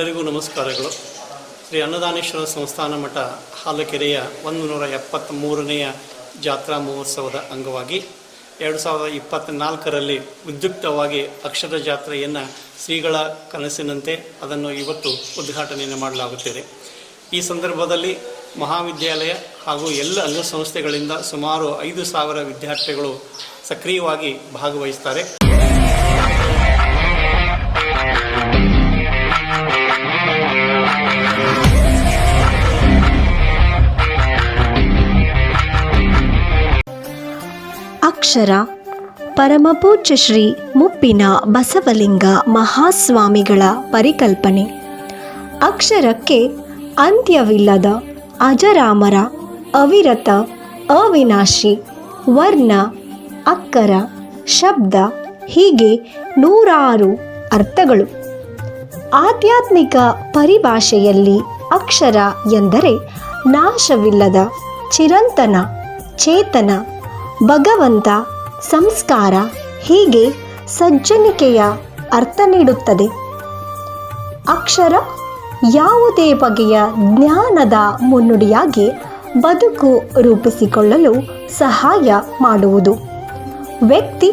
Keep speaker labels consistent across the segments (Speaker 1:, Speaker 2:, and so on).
Speaker 1: ನಮಸ್ಕಾರಗಳು. ಶ್ರೀ ಅನ್ನದಾನೇಶ್ವರ ಸಂಸ್ಥಾನ ಮಠ ಹಾಲಕೆರೆಯ ಒಂದು ನೂರ ಎಪ್ಪತ್ತ್ಮೂರನೆಯ ಜಾತ್ರಾ ಮಹೋತ್ಸವದ ಅಂಗವಾಗಿ ಎರಡು ಸಾವಿರದ ಇಪ್ಪತ್ತ್ನಾಲ್ಕರಲ್ಲಿ ಉದ್ಯುಕ್ತವಾಗಿ ಅಕ್ಷರ ಜಾತ್ರೆಯನ್ನು ಶ್ರೀಗಳ ಕನಸಿನಂತೆ ಅದನ್ನು ಇವತ್ತು ಉದ್ಘಾಟನೆಯನ್ನು ಮಾಡಲಾಗುತ್ತಿದೆ. ಈ ಸಂದರ್ಭದಲ್ಲಿ ಮಹಾವಿದ್ಯಾಲಯ ಹಾಗೂ ಎಲ್ಲ ಅಂಗಸಂಸ್ಥೆಗಳಿಂದ ಸುಮಾರು ಐದು ಸಾವಿರ ವಿದ್ಯಾರ್ಥಿಗಳು ಸಕ್ರಿಯವಾಗಿ ಭಾಗವಹಿಸ್ತಾರೆ.
Speaker 2: ಅಕ್ಷರ, ಪರಮಪೂಜ್ಯ ಶ್ರೀ ಮುಪ್ಪಿನ ಬಸವಲಿಂಗ ಮಹಾಸ್ವಾಮಿಗಳ ಪರಿಕಲ್ಪನೆ. ಅಕ್ಷರಕ್ಕೆ ಅಂತ್ಯವಿಲ್ಲದ ಅಜರಾಮರ, ಅವಿರತ, ಅವಿನಾಶಿ, ವರ್ಣ, ಅಕ್ಕರ, ಶಬ್ದ ಹೀಗೆ ನೂರಾರು ಅರ್ಥಗಳು. ಆಧ್ಯಾತ್ಮಿಕ ಪರಿಭಾಷೆಯಲ್ಲಿ ಅಕ್ಷರ ಎಂದರೆ ನಾಶವಿಲ್ಲದ ಚಿರಂತನ, ಚೇತನ ಭಗವಂತ ಸಂಸ್ಕಾರ ಹೀಗೆ ಸಜ್ಜನಿಕೆಯ ಅರ್ಥ ನೀಡುತ್ತದೆ. ಅಕ್ಷರ ಯಾವುದೇ ಬಗೆಯ ಜ್ಞಾನದ ಮುನ್ನುಡಿಯಾಗಿ ಬದುಕು ರೂಪಿಸಿಕೊಳ್ಳಲು ಸಹಾಯ ಮಾಡುವುದು. ವ್ಯಕ್ತಿ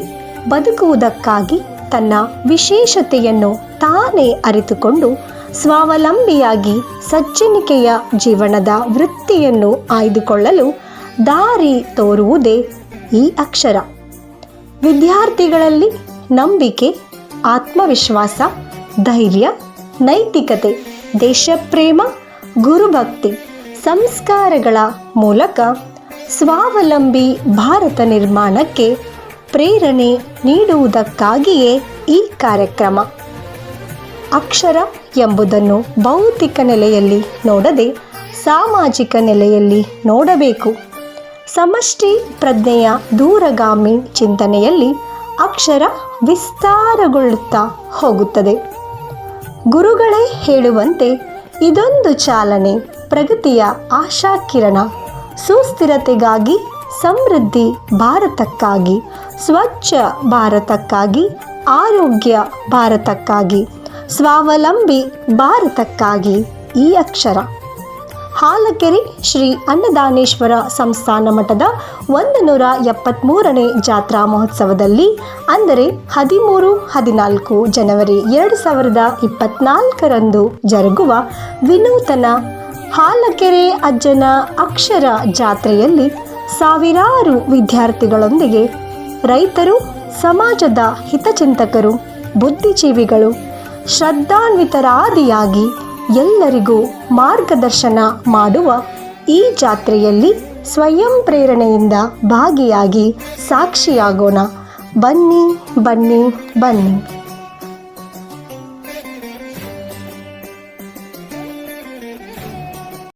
Speaker 2: ಬದುಕುವುದಕ್ಕಾಗಿ ತನ್ನ ವಿಶೇಷತೆಯನ್ನು ತಾನೇ ಅರಿತುಕೊಂಡು ಸ್ವಾವಲಂಬಿಯಾಗಿ ಸಜ್ಜನಿಕೆಯ ಜೀವನದ ವೃತ್ತಿಯನ್ನು ಆಯ್ದುಕೊಳ್ಳಲು ದಾರಿ ತೋರುವುದೇ ಈ ಅಕ್ಷರ. ವಿದ್ಯಾರ್ಥಿಗಳಲ್ಲಿ ನಂಬಿಕೆ, ಆತ್ಮವಿಶ್ವಾಸ, ಧೈರ್ಯ, ನೈತಿಕತೆ, ದೇಶಪ್ರೇಮ, ಗುರುಭಕ್ತಿ, ಸಂಸ್ಕಾರಗಳ ಮೂಲಕ ಸ್ವಾವಲಂಬಿ ಭಾರತ ನಿರ್ಮಾಣಕ್ಕೆ ಪ್ರೇರಣೆ ನೀಡುವುದಕ್ಕಾಗಿಯೇ ಈ ಕಾರ್ಯಕ್ರಮ. ಅಕ್ಷರ ಎಂಬುದನ್ನು ಭೌತಿಕ ನೆಲೆಯಲ್ಲಿ ನೋಡದೆ ಸಾಮಾಜಿಕ ನೆಲೆಯಲ್ಲಿ ನೋಡಬೇಕು. ಸಮಷ್ಟಿ ಪ್ರಜ್ಞೆಯ ದೂರಗಾಮಿ ಚಿಂತನೆಯಲ್ಲಿ ಅಕ್ಷರ ವಿಸ್ತಾರಗೊಳ್ಳುತ್ತಾ ಹೋಗುತ್ತದೆ. ಗುರುಗಳೇ ಹೇಳುವಂತೆ ಇದೊಂದು ಚಾಲನೆ ಪ್ರಗತಿಯ ಆಶಾಕಿರಣ, ಸುಸ್ಥಿರತೆಗಾಗಿ ಸಮೃದ್ಧಿ ಭಾರತಕ್ಕಾಗಿ, ಸ್ವಚ್ಛ ಭಾರತಕ್ಕಾಗಿ, ಆರೋಗ್ಯ ಭಾರತಕ್ಕಾಗಿ, ಸ್ವಾವಲಂಬಿ ಭಾರತಕ್ಕಾಗಿ ಈ ಅಕ್ಷರ. ಹಾಲಕೆರೆ ಶ್ರೀ ಅನ್ನದಾನೇಶ್ವರ ಸಂಸ್ಥಾನ ಮಠದ ಒಂದು ನೂರ ಎಪ್ಪತ್ತ್ಮೂರನೇ ಜಾತ್ರಾ ಮಹೋತ್ಸವದಲ್ಲಿ ಅಂದರೆ ಹದಿಮೂರು, ಹದಿನಾಲ್ಕು ಜನವರಿ ಎರಡು ಸಾವಿರದ ಇಪ್ಪತ್ನಾಲ್ಕರಂದು ಜರುಗುವ ವಿನೂತನ ಹಾಲಕೆರೆ ಅಜ್ಜನ ಅಕ್ಷರ ಜಾತ್ರೆಯಲ್ಲಿ ಸಾವಿರಾರು ವಿದ್ಯಾರ್ಥಿಗಳೊಂದಿಗೆ ರೈತರು, ಸಮಾಜದ ಹಿತಚಿಂತಕರು, ಬುದ್ಧಿಜೀವಿಗಳು ಶ್ರದ್ಧಾನ್ವಿತರಾದಿಯಾಗಿ ಎಲ್ಲರಿಗೂ ಮಾರ್ಗದರ್ಶನ ಮಾಡುವ ಈ ಜಾತ್ರೆಯಲ್ಲಿ ಸ್ವಯಂ ಪ್ರೇರಣೆಯಿಂದ ಭಾಗಿಯಾಗಿ ಸಾಕ್ಷಿಯಾಗೋಣ. ಬನ್ನಿ ಬನ್ನಿ ಬನ್ನಿ.